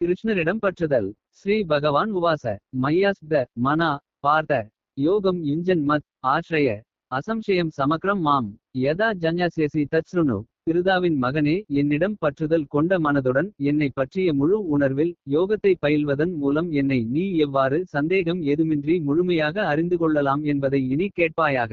கிருஷ்ணரிடம் பற்றுதல். ஸ்ரீ பகவான் உவாச மையாஸ்த மனா பார்த்த யோகம் யுஞ்சன் மத் ஆශ්‍රய அசம்சயம் சமக்ரம் மாம். யதா ஜன்யாசேசி தச்ருணு திருதாவின் மகனே என்னிடம் பற்றுதல் கொண்ட மனதுடன் என்னை பற்றிய முழு உணர்வில் யோகத்தை பயில்வதன் மூலம் என்னை நீ எவ்வாறு சந்தேகம் ஏதுமின்றி முழுமையாக அறிந்து கொள்ளலாம் என்பதை இனி கேட்பாயாக.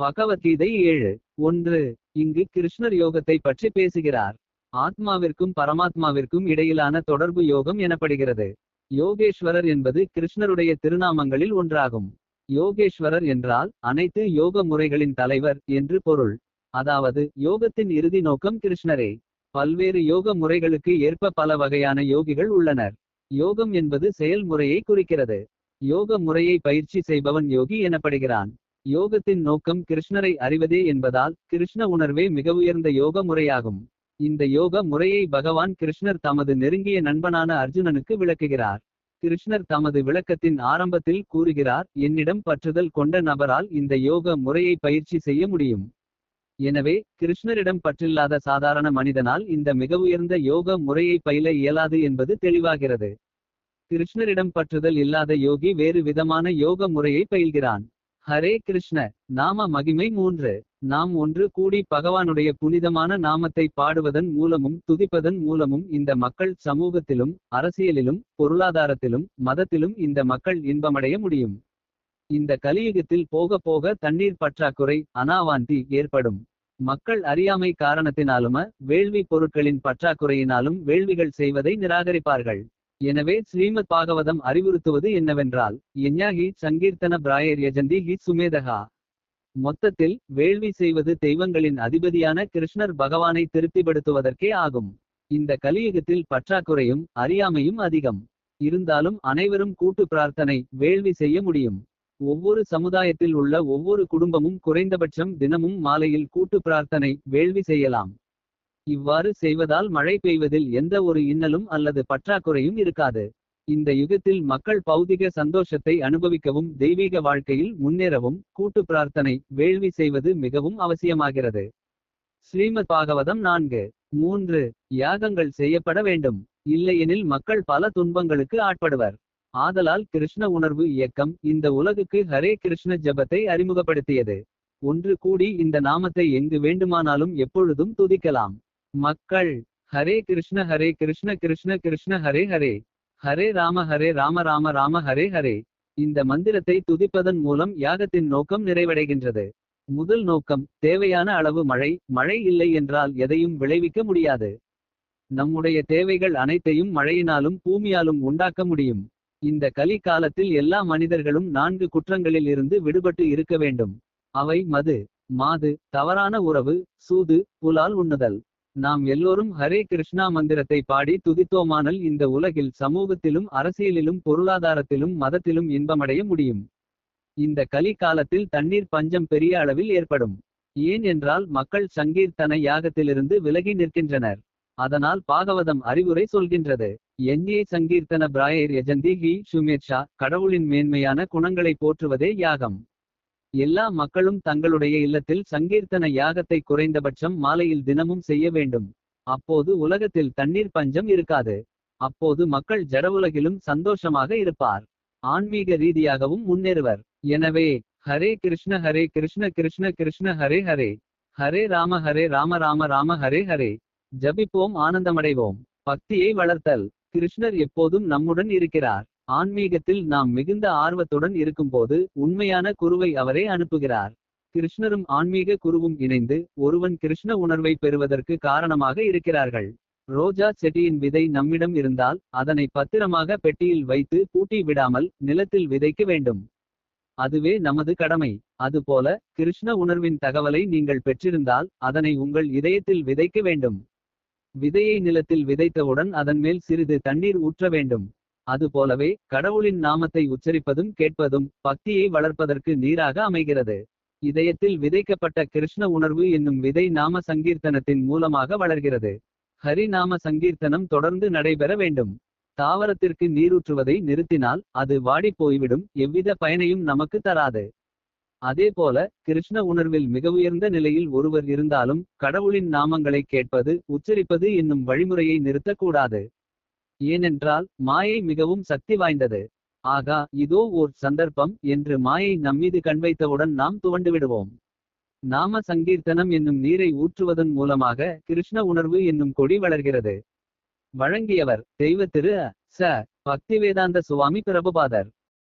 பகவத்கீதை ஏழு. ஒன்று. இங்கு கிருஷ்ணர் யோகத்தை பற்றி பேசுகிறார். ஆத்மாவிற்கும் பரமாத்மாவிற்கும் இடையிலான தொடர்பு யோகம் எனப்படுகிறது. யோகேஸ்வரர் என்பது கிருஷ்ணருடைய திருநாமங்களில் ஒன்றாகும். யோகேஸ்வரர் என்றால் அனைத்து யோக முறைகளின் தலைவர் என்று பொருள். அதாவது யோகத்தின் இறுதி நோக்கம் கிருஷ்ணரே. பல்வேறு யோக முறைகளுக்கு ஏற்ப பல வகையான யோகிகள் உள்ளனர். யோகம் என்பது செயல்முறையை குறிக்கிறது. யோக முறையை பயிற்சி செய்பவன் யோகி எனப்படுகிறான். யோகத்தின் நோக்கம் கிருஷ்ணரை அறிவதே என்பதால் கிருஷ்ண உணர்வே மிக உயர்ந்த யோக முறையாகும். இந்த யோக முறையை பகவான் கிருஷ்ணர் தமது நெருங்கிய நண்பனான அர்ஜுனனுக்கு விளக்குகிறார். கிருஷ்ணர் தமது விளக்கத்தின் ஆரம்பத்தில் கூறுகிறார் என்னிடம் பற்றுதல் கொண்ட நபரால் இந்த யோக முறையை பயிற்சி செய்ய முடியும். எனவே கிருஷ்ணரிடம் பற்றில்லாத சாதாரண மனிதனால் இந்த மிக உயர்ந்த யோக முறையை பயில இயலாது என்பது தெளிவாகிறது. கிருஷ்ணரிடம் பற்றுதல் இல்லாத யோகி வேறு விதமான யோக முறையை பயில்கிறான். ஹரே கிருஷ்ண நாம மகிமை மூன்று. நாம் ஒன்று கூடி பகவானுடைய புனிதமான நாமத்தை பாடுவதன் மூலமும் துதிப்பதன் மூலமும் இந்த மக்கள் சமூகத்திலும் அரசியலிலும் பொருளாதாரத்திலும் மதத்திலும் இந்த மக்கள் இன்பமடைய முடியும். இந்த கலியுகத்தில் போக போக தண்ணீர் பற்றாக்குறை அனாவாந்தி ஏற்படும். மக்கள் அறியாமை காரணத்தினாலும வேள்வி பொருட்களின் பற்றாக்குறையினாலும் வேள்விகள் செய்வதை நிராகரிப்பார்கள். எனவே ஸ்ரீமத் பாகவதம் அறிவுறுத்துவது என்னவென்றால் எஞ்ஞாகி சங்கீர்த்தன பிராயர் யஜந்தி ஹி சுமேதகா. மொத்தத்தில் வேள்வி செய்வது தெய்வங்களின் அதிபதியான கிருஷ்ணர் பகவானை திருப்திப்படுத்துவதற்கே ஆகும். இந்த கலியுகத்தில் பற்றாக்குறையும் அறியாமையும் அதிகம். இருந்தாலும் அனைவரும் கூட்டு பிரார்த்தனை வேள்வி செய்ய முடியும். ஒவ்வொரு சமுதாயத்தில் உள்ள ஒவ்வொரு குடும்பமும் குறைந்தபட்சம் தினமும் மாலையில் கூட்டு பிரார்த்தனை வேள்வி செய்யலாம். இவ்வாறு செய்வதால் மழை பெய்வதில் எந்த ஒரு இன்னலும் அல்லது பற்றாக்குறையும் இருக்காது. இந்த யுகத்தில் மக்கள் பௌதிக சந்தோஷத்தை அனுபவிக்கவும் தெய்வீக வாழ்க்கையில் முன்னேறவும் கூட்டு பிரார்த்தனை வேள்வி செய்வது மிகவும் அவசியமாகிறது. ஸ்ரீமத் பாகவதம் நான்கு மூன்று யாகங்கள் செய்யப்பட வேண்டும். இல்லையெனில் மக்கள் பல துன்பங்களுக்கு ஆட்படுவர். ஆதலால் கிருஷ்ண உணர்வு இயக்கம் இந்த உலகுக்கு ஹரே கிருஷ்ண ஜபத்தை அறிமுகப்படுத்தியது. ஒன்று கூடி இந்த நாமத்தை எங்கு வேண்டுமானாலும் எப்பொழுதும் துதிக்கலாம். மக்கள். ஹரே கிருஷ்ண ஹரே கிருஷ்ண கிருஷ்ண கிருஷ்ண ஹரே ஹரே. ஹரே ராம ஹரே ராம ராம ராம ஹரே ஹரே. இந்த மந்திரத்தை துதிப்பதன் மூலம் யாகத்தின் நோக்கம் நிறைவடைகின்றது. முதல் நோக்கம் தேவையான அளவு மழை. மழை இல்லை என்றால் எதையும் விளைவிக்க முடியாது. நம்முடைய தேவைகள் அனைத்தையும் மழையினாலும் பூமியாலும் உண்டாக்க முடியும். இந்த கலி காலத்தில் எல்லா மனிதர்களும் நான்கு குற்றங்களில் இருந்து விடுபட்டு இருக்க வேண்டும். அவை மது மாது தவறான உறவு சூது புலால் உண்ணுதல். நாம் எல்லோரும் ஹரே கிருஷ்ணா மந்திரத்தை பாடி துதித்தோமானல் இந்த உலகில் சமூகத்திலும் அரசியலிலும் பொருளாதாரத்திலும் மதத்திலும் இன்பமடைய முடியும். இந்த கலி காலத்தில் தண்ணீர் பஞ்சம் பெரிய அளவில் ஏற்படும். ஏன் என்றால் மக்கள் சங்கீர்த்தன யாகத்திலிருந்து விலகி நிற்கின்றனர். அதனால் பாகவதம் அறிவுரை சொல்கின்றது. எண்ணே சங்கீர்த்தன பிராயர் யஜந்தி ஹி சுமேட்சா கடவுளின் மேன்மையான குணங்களை போற்றுவதே யாகம். எல்லா மக்களும் தங்களுடைய இல்லத்தில் சங்கீர்த்தன யாகத்தை குறைந்தபட்சம் மாலையில் தினமும் செய்ய வேண்டும். அப்போது உலகத்தில் தண்ணீர் பஞ்சம் இருக்காது. அப்போது மக்கள் ஜடவுலகிலும் சந்தோஷமாக இருப்பார். ஆன்மீக ரீதியாகவும் முன்னேறுவர். எனவே ஹரே கிருஷ்ண ஹரே கிருஷ்ண கிருஷ்ண கிருஷ்ண ஹரே ஹரே. ஹரே ராம ஹரே ராம ராம ராம ஹரே ஹரே. ஜபிப்போம் ஆனந்தமடைவோம். பக்தியை வளர்த்தல். கிருஷ்ணர் எப்போதும் நம்முடன் இருக்கிறார். ஆன்மீகத்தில் நாம் மிகுந்த ஆர்வத்துடன் இருக்கும்போது உண்மையான குருவை அவரே அனுப்புகிறார். கிருஷ்ணரும் ஆன்மீக குருவும் இணைந்து ஒருவன் கிருஷ்ண உணர்வை பெறுவதற்கு காரணமாக இருக்கிறார்கள். ரோஜா செடியின் விதை நம்மிடம் இருந்தால் அதனை பத்திரமாக பெட்டியில் வைத்து பூட்டி விடாமல் நிலத்தில் விதைக்க வேண்டும். அதுவே நமது கடமை. அதுபோல கிருஷ்ண உணர்வின் தகவலை நீங்கள் பெற்றிருந்தால் அதனை உங்கள் இதயத்தில் விதைக்க வேண்டும். விதையை நிலத்தில் விதைத்தவுடன் அதன் மேல் சிறிது தண்ணீர் ஊற்ற வேண்டும். அதுபோலவே கடவுளின் நாமத்தை உச்சரிப்பதும் கேட்பதும் பக்தியை வளர்ப்பதற்கு நீராக அமைகிறது. இதயத்தில் விதைக்கப்பட்ட கிருஷ்ண உணர்வு என்னும் விதை நாம சங்கீர்த்தனத்தின் மூலமாக வளர்கிறது. ஹரி நாம சங்கீர்த்தனம் தொடர்ந்து நடைபெற வேண்டும். தாவரத்திற்கு நீரூற்றுவதை நிறுத்தினால் அது வாடிப் போய்விடும் எவ்வித பயனையும் நமக்கு தராது. அதேபோல கிருஷ்ண உணர்வில் மிக உயர்ந்த நிலையில் ஒருவர் இருந்தாலும் கடவுளின் நாமங்களை கேட்பது உச்சரிப்பது என்னும் வழிமுறையை நிறுத்தக்கூடாது. ஏனென்றால் மாயை மிகவும் சக்தி வாய்ந்தது. ஆகா இதோ ஓர் சந்தர்ப்பம் என்று மாயை நம்மீது கண்வைத்தவுடன் நாம் துவண்டுவிடுவோம். நாம சங்கீர்த்தனம் என்னும் நீரை ஊற்றுவதன் மூலமாக கிருஷ்ண உணர்வு என்னும் கொடி வளர்கிறது. வழங்கியவர் தெய்வ திரு ச. பக்திவேதாந்த சுவாமி பிரபுபாதர்.